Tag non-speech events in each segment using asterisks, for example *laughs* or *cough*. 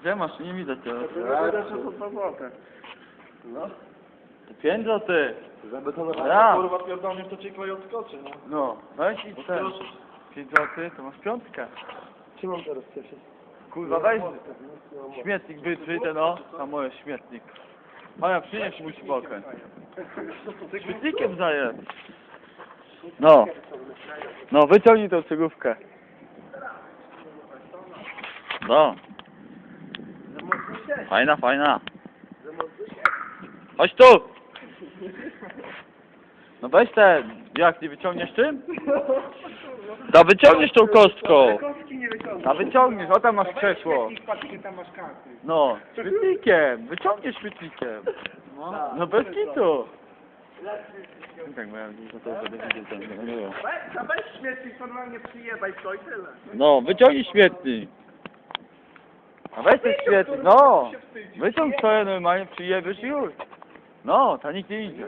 Gdzie masz? Nie widać cię. No. To Pięć złotych. Zabetonowana Ja. kurwa pierdolnie to cię klej odskoczy, no. No, weź i ten. Pięć złotych, to masz piątkę. Czy mam teraz pierwszy? Kurwa, weź śmietnik wytrzyj ten o. A moje śmietnik. Maja, przynieś mu śmokę. Śmietnikiem zajedz. No. No, wyciągnij tą cygówkę. No. Fajna, fajna. Chodź tu! No weź ten, jak nie wyciągniesz czym? Da wyciągniesz tą kostką. Kostki nie wyciągnę. A wyciągniesz, o tam masz krzesło. Patrzcie, tam masz karty. No, świetnikiem, wyciągniesz świetnikiem. No bez kitu. Tak, bo ja to będę widzieć tam. no, nie wiem. Weź, weź śmietnik, normalnie przyjebaj to i tyle. No, wyciągnij świetnik. A weź ten świetnik, no. Wyciąg swoje normalnie, przyjebiesz i już. No, ta nikt nie idzie.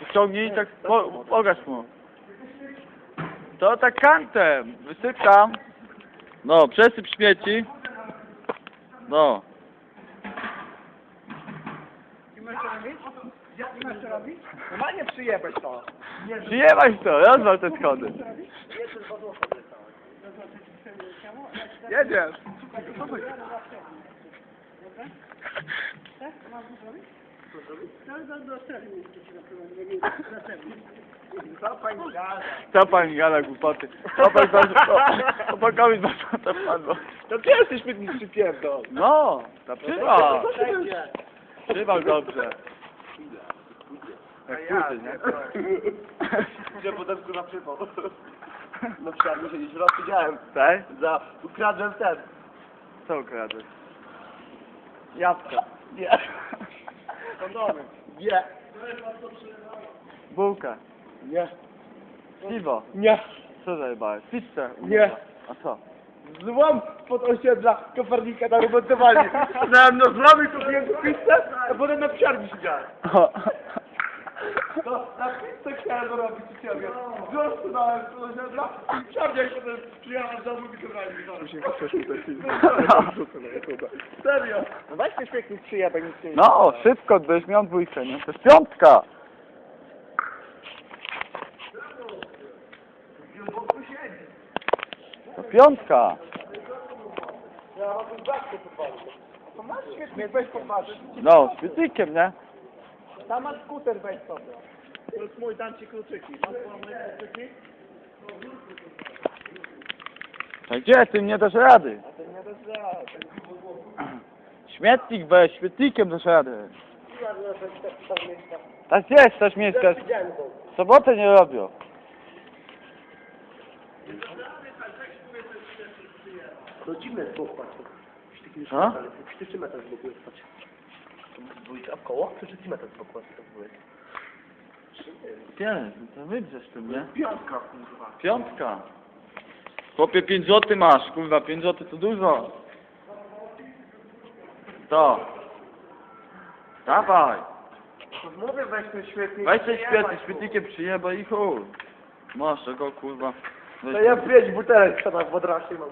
Wyciągnij i tak, po, pokaż mu. To tak kantem, wysyp tam. No, przesyp śmieci. No. I masz to robić? I masz to robić? Normalnie przyjebać to. Przyjebać to, rozwal te schody. Jedziesz. Co pani gada? Co pani gada głupoty? Chłopak za... Chłopakowi za to. To ty jesteś śmietnik przypierdol. No, ta przywa. Przywał dobrze. Jak ja, kurzy, nie? *laughs* Gdzie potem na przypał. *laughs* No przykład, się gdzieś raz widziałem. Tak? Za, ukradłem ten. Co ukradłeś? Jabłka. Nie. Kondomy. Nie. Bułka. Nie. Piwo. Nie. Co zajebałeś? Pizzę. Nie. A co? Złom pod osiedla Kopernika na remontowali. *laughs* Na no złomy kupiłem pizzę, a potem na psiarni siedziałem. No, na pizzę chciałem dorobić i ciebie. Wziąłem sprzedałem z osiedla i psiarnia jak potem przyjechałem do domu i wybrałem Serio. No weź ten przyjebaj, nic nie No, szybko, byś miał dwójkę, nie? To jest piątka. To piątka. Ja mam tu blaszkę To masz śmietnik, weź popatrz. No, z świetnikiem, nie? Tam masz skuter, weź sobie. To jest mój, dam ci kluczyki. Masz moje kluczyki? A gdzie? Ty nie dasz rady. A to nie dasz rady. Śmietnik weź, świetnikiem dasz rady. Tak jest, też miejska. W sobotę nie robią. To dziwne z boku, patrz. A? Czy metal z boku jest, patrz. Dwójka w koło? Metal z boku jest? To były? Nie, to wydrzesz tym, nie? Piątka, kurwa. Piątka. Chłopie, 5 zł masz, kurwa, 5 zł to dużo. To. Dawaj. Mówię, weź ten świetnik. Weź ten świetnik, świetnikiem przyjeba i chuj. Masz tego, kurwa. To ja pięć butelek sprzedam w odrasie mam.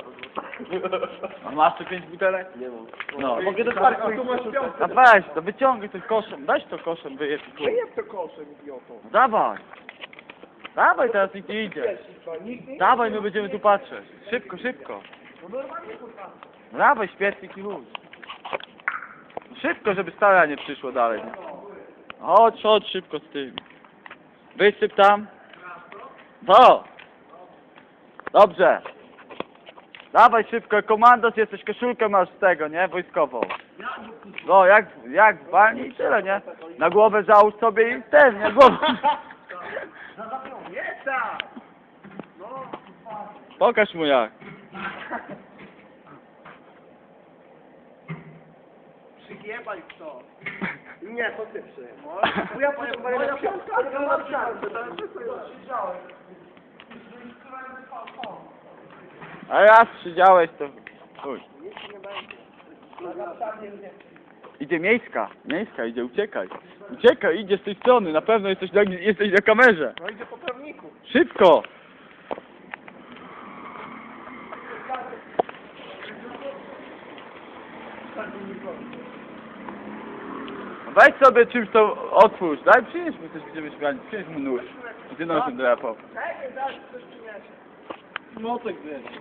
A masz tu 5 butelek? Nie mam. No. Mogę do parku. A tu masz piątkę. A weź, to wyciągaj to koszem, weź to koszem, chuj. Przyjem to koszem, idioto. Dawaj. Dawaj, teraz nikt nie idzie. Dawaj, my będziemy tu patrzeć. Szybko, szybko. No normalnie, kurwa. Dawaj, świetnik i luz. Szybko, żeby stara nie przyszło dalej. Chodź, chodź szybko z tym. Wysyp tam. No. Dobrze. Dawaj szybko, komandos jesteś, koszulkę masz z tego, nie? Wojskową. No, jak, jak walnij i tyle, nie? Na głowę załóż sobie i ten, nie? Głowę. Nie tak! Pokaż mu jak. Przyjebaj w to. Nie, to ty przyjebaj. Bo ja potem moja piątka, ale to mam szansę. To jest. A raz siedziałeś to... Uj. Idzie miejska, miejska idzie, uciekaj. Uciekaj, idzie z tej strony, na pewno jesteś na, jesteś na kamerze. No idzie po pewniku. Szybko! Weź sobie czymś to otwórz, daj przynieś mu coś, gdzie mieszkanie, przynieś mu nóż. Gdzie nożem drapał? Czekaj, zaraz coś przyniesie. smells like this.